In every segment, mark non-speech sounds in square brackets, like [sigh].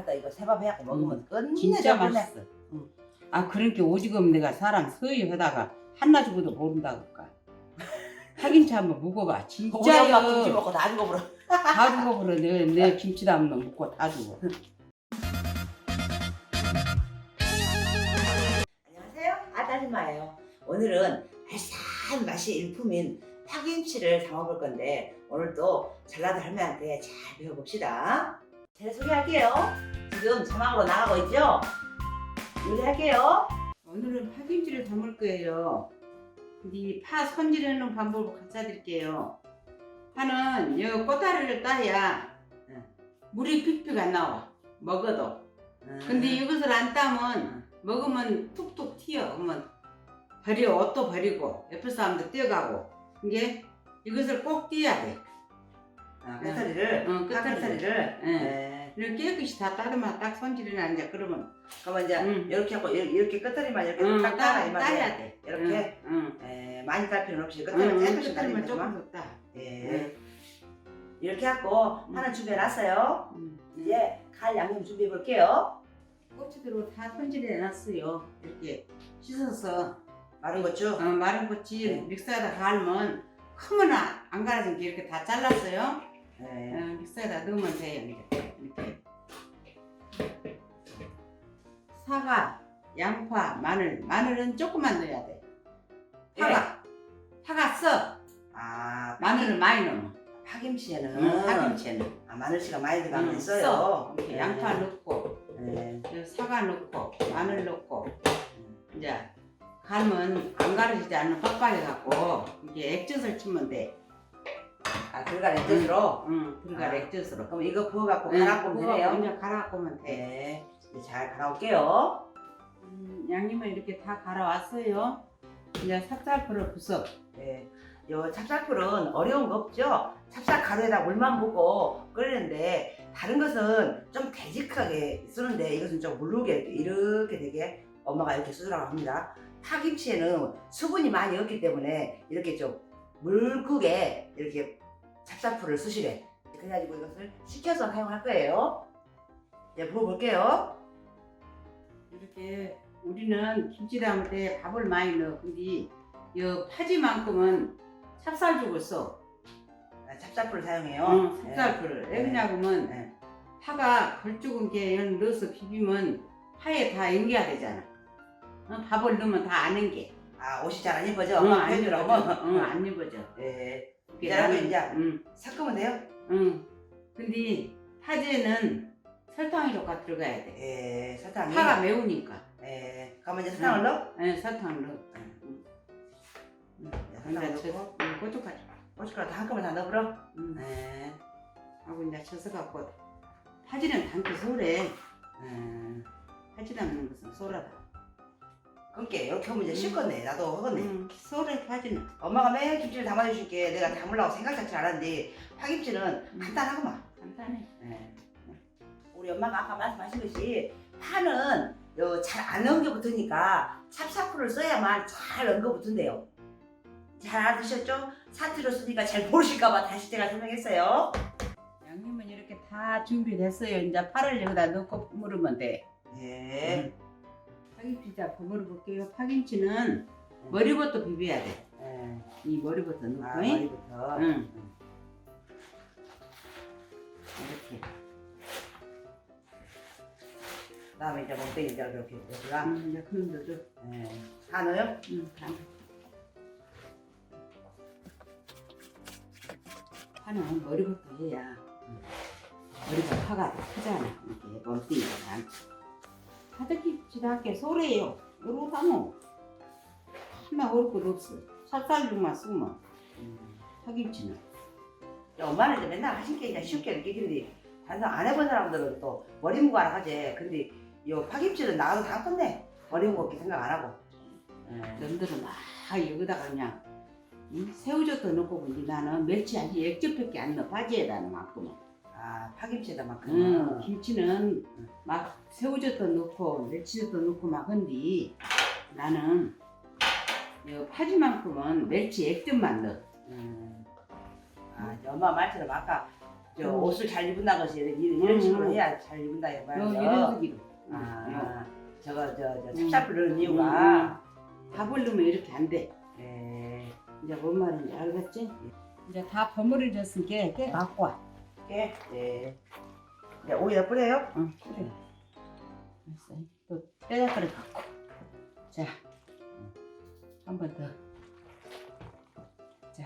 하다 이거 새밥 해갖고 먹으면 끝내 진짜. 맛있어. 응. 아 그러니까 오지금 내가 사람 서희 하다가 한나 죽어도 모른다고까. [laughs] 파김치 한번 먹어봐. 우리 엄마 김치 진짜요. 먹고 다 죽어버려. [laughs] 다 죽어버려. 내, 내 김치 담으면 먹고 다 죽어. 안녕하세요. 아다리마예요. 오늘은 알싸한 맛이 일품인 파김치를 담아볼 건데 오늘 또 전라도 할머니한테 잘 배워봅시다. 재료 소개할게요. 지금 자막으로 나가고 있죠? 요리할게요. 오늘은 파김치를 담을 거예요. 근데 파 손질하는 방법을 가르쳐 드릴게요. 파는 이 꼬다리를 따야 응. 물이 픽픽 안 나와. 먹어도. 근데 이것을 안 따면 먹으면 툭툭 튀어. 그러면 버려 옷도 버리고 옆에 사람도 뛰어가고 이게 이것을 꼭 띄어야 돼. 아, 끝다리를, 응, 파 끝다리를. 응. 네. 이렇게 깨끗이 다 따르면 딱 손질이 나는데 그러면 그러면 이제 응. 이렇게 하고 이렇게, 이렇게 끝다리만 이렇게 응, 딱 따라 이 따, 말이에요. 따야 돼. 이렇게 응. 에, 많이 딸 필요는 없이 응. 끝다리만 응, 깨끗이 따르면 조금 조금. 더 따. 예. 이렇게 하고 응. 파는 준비해 놨어요. 응. 이제 갈 양념 준비해 볼게요. 고추대로 다 손질해 놨어요. 이렇게 씻어서 마른 고추. 어, 마른 고추 네. 믹서에다 갈면 크면 안- 안 갈아진 게 이렇게 다 잘랐어요. 네. 어, 믹서에다 넣으면 돼요. 이렇게. 이렇게. 사과, 양파, 마늘. 마늘은 조금만 넣어야 돼. 파가. 파가 써. 아 마늘을 많이 넣어. 파김치에는 응, 파김치는. 아, 마늘씨가 많이 들어가면 응, 써요. 써. 이렇게 네. 양파 넣고, 네. 사과 넣고, 마늘 넣고, 이제 갈면 안 가르지지 않는 빡빡이 갖고 이게 액젓을 치면 돼. 아 들어가 액젓으로. 응, 들어갈 아. 액젓으로. 그럼 이거 부어갖고 응, 갈아보면 그거 되네요. 먼저 갈아보면 돼. 네. 이제 잘 갈아올게요. 음, 양념을 이렇게 다 갈아왔어요. 이제 찹쌀풀을 부숴. 네. 요 찹쌀풀은 어려운 거 없죠? 찹쌀 가루에다 물만 붓고 끓이는데 다른 것은 좀 되직하게 쓰는데 이것은 좀 물르게 이렇게, 되게 엄마가 이렇게 쓰더라고 합니다. 파김치에는 수분이 많이 없기 때문에 이렇게 좀 묽게 이렇게 찹쌀풀을 쓰시래. 그래가지고 이것을 식혀서 사용할 거예요. 이제 부어볼게요. 이렇게 우리는 김치 담을 때 밥을 많이 넣어. 근데 이 파지만큼은 찹쌀죽을 써. 아, 찹쌀풀을 사용해요. 응, 찹쌀풀을. 왜 네. 그러냐면 네. 파가 걸쭉은 게연 넣어서 비비면 파에 다 앵겨야 되잖아. 어, 밥을 넣으면 다안 앵겨. 아 옷이 잘 안 입어져. 응, 안. 입어져. 응, 안 입어져. 예. 나는- 이제 응, 섞으면 돼요. 응. 근데 파제는 설탕이 조금 들어가야 돼. 예, 설탕이. 파가 매우니까. 예. 그러면 이제 설탕을 넣어. 네, 설탕을 넣어. 응. 응. 예, 이제 넣고 저- 응, 고춧가루. 고춧가루 다 한꺼번에 다 넣어버려. 응. 예. 하고 이제 젖어 갖고 파지는 단게 소래. 음. 파지 담는 것은 소라다. 그렇게 이렇게 하면 이제 음. 쉽겠네. 나도 하겠네. 응, 소래 파지는. 엄마가 매일 김치를 담아주실게 내가 담으려고 생각 자체를 안 하는데 파김치는 음. 간단하구만. 간단해. 예. 우리 엄마가 아까 말씀하신 파는 잘안 엉겨 붙으니까 찹쌀풀을 써야만 잘 엉겨 붙은대요. 잘 알아두셨죠? 사투로 쓰니까 잘 모르실까봐 다시 제가 설명했어요. 양념은 이렇게 다 준비됐어요. 이제 파를 여기다 넣고 버무르면 돼. 예. 파김치 자 버무려 볼게요. 파김치는 머리부터 비벼야 돼. 예. 이 머리부터 넣고. 아, 잉? 머리부터. 응. 이렇게. 그다음에 이제 멍때기 이제 이렇게 넣어주라. 음, 이제 그런 거죠. 예. 다 넣어요? 응, 간. 파는 머리부터 해야 머리가 파가 크잖아. 이렇게 멍ጢ가 파득김치도 할게 소래요. 하나 어릴 것 없어. 찹쌀육만 쓰면 음. 파김치는. 야, 엄마는 이제 맨날 하신 게 그냥 쉽게 느끼는데 사람 안 해본 사람들은 또 머리 무가라 하지. 근데 요 파김치는 나가서 다 끝내. 머리 무겁게 생각 안 하고. 예. 남들은 막 여기다가 그냥 응? 새우젓도 넣고 근데 나는 멸치 아직 액젓밖에 안 넣어 바지에다 넣만큼은 아 파김치에다만큼. 응, 김치는 막 새우젓도 넣고 멸치젓도 넣고 막 한디 나는 요 파지만큼은 멸치 액젓만 넣어 음. 아 이제 엄마 말처럼 아까 저 음. 옷을 잘 입은다 것이 이런, 이런 음, 식으로 음. 해야 잘 입은다 요 이거요. 이런 식으로. 아, 저거 저저 음. 찹쌀 넣은 이유가 밥을 넣으면 이렇게 안 돼. 예. 이제 뭔 말인지 알겠지? 이제 다 버무려졌으니까 깨 갖고 와. 예. 예. 이제 오이다 뿌려요? 응, 그래. 알았어. 또 떼작거리 갖고. 자, 한 번 더. 자.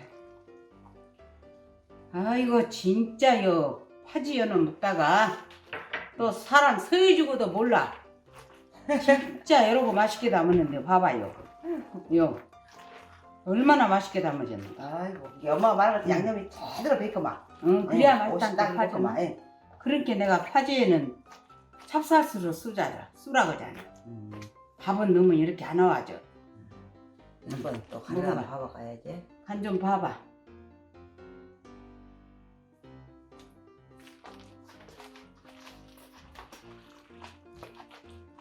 아이고 진짜요. 파지연을 먹다가 또 사람 서해주고도 몰라. 진짜 여러분 맛있게 담았는데 봐봐요. 요. 얼마나 맛있게 담아졌는가. 아이고 엄마가 말한. 양념이 제대로 베이커만. 응, 그래야 맛있다. 딱. 익었구만. 예. 그러니까 내가 파지에는 찹쌀수로 쓰잖아. 쓰라 그러잖아. 음. 밥은 넣으면 이렇게 안 나와져. 한번 또 먹어봐. 하나 봐봐 가야지. 간 좀 봐봐.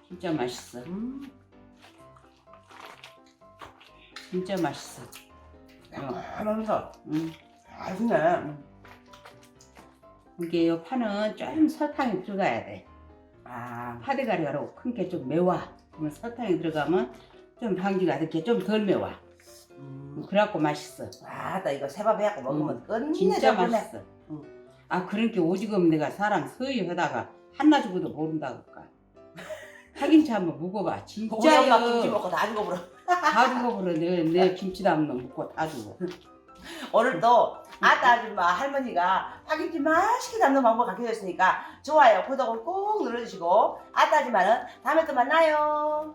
진짜 맛있어. 음. 진짜 맛있어. 하면서 응. 맛있네. 이게 요 파는 좀 설탕이 들어가야 돼. 아. 파대가리가로 큰 게 좀 매워. 그러면 설탕이 들어가면 좀 방지가 이렇게 좀 덜 매워. 음. 그래갖고 맛있어. 아 나 이거 세밥 해갖고 먹으면 끝내. 진짜. 맛있어. 응. 아 그러니까 오지금 내가 사람 서희 하다가 한나 주고도 모른다 그까. [laughs] 파김치 한번 먹어봐. 우리 엄마 김치. 먹고 다 죽어버려. 다 죽어버려. 내, 내 김치 담는 먹고 다 죽어. [laughs] 오늘도 아따 아줌마 할머니가 파김치 맛있게 담는 방법 가르쳐줬으니까 좋아요 구독을 꼭 눌러주시고 아따 아줌마는 다음에 또 만나요.